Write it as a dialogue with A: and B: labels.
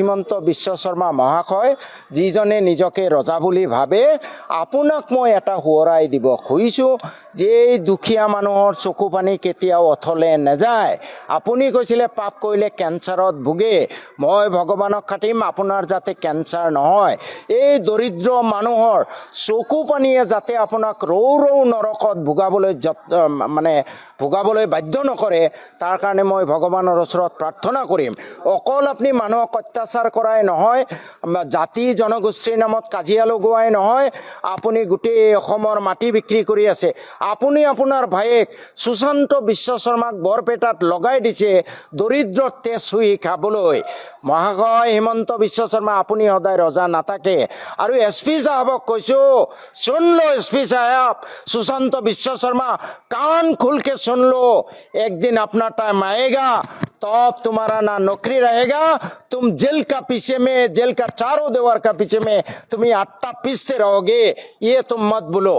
A: হিমন্ত বিশ্ব শৰ্মা মহাশয়, যিজনে নিজকে ৰজা বুলি ভাবে, আপোনাক মই এটা সোঁৱৰাই দিব খুজিছোঁ। যে এই দুখীয়া মানুহৰ চকু পানী কেতিয়াও অথলে নাযায়। আপুনি কৈছিলে, পাপ কৰিলে কেঞ্চাৰত ভোগে। মই ভগৱানক খাটিম, আপোনাৰ যাতে কেঞ্চাৰ নহয়। এই দৰিদ্ৰ মানুহৰ চকু পানীয়ে যাতে আপোনাক ৰৌ ৰৌ নৰকত ভোগাবলৈ যত মানে ভোগাবলৈ বাধ্য নকৰে, তাৰ কাৰণে মই ভগৱানৰ ওচৰত প্ৰাৰ্থনা কৰিম। অকল আপুনি মানুহক অত্যাচাৰ কৰাই নহয়, জাতি জনগোষ্ঠীৰ নামত কাজিয়া লগোৱাই নহয়, আপুনি গোটেই অসমৰ মাটি বিক্ৰী কৰি আছে। আপুনি আপোনাৰ ভায়েক সুশান্ত বিশ্ব শৰ্মাক বৰপেটাত লগাই দিছে দৰিদ্ৰ তেজ চুই খাবলৈ মহাশয় হিমন্ত বিশ্ব শৰ্মা আপুনি সদায় ৰজা নাথাকে আৰু এছ পি সাহেবক কৈছোঁ सुन लो एसपी साहब सुशांत विश्व शर्मा कान खोल के सुन लो एक दिन अपना टाइम आएगा तब तुम्हारा ना नौकरी रहेगा तुम जेल का पीछे में जेल का चारों दीवार का पीछे में तुम ये आट्टा पीसते रहोगे ये तुम मत बोलो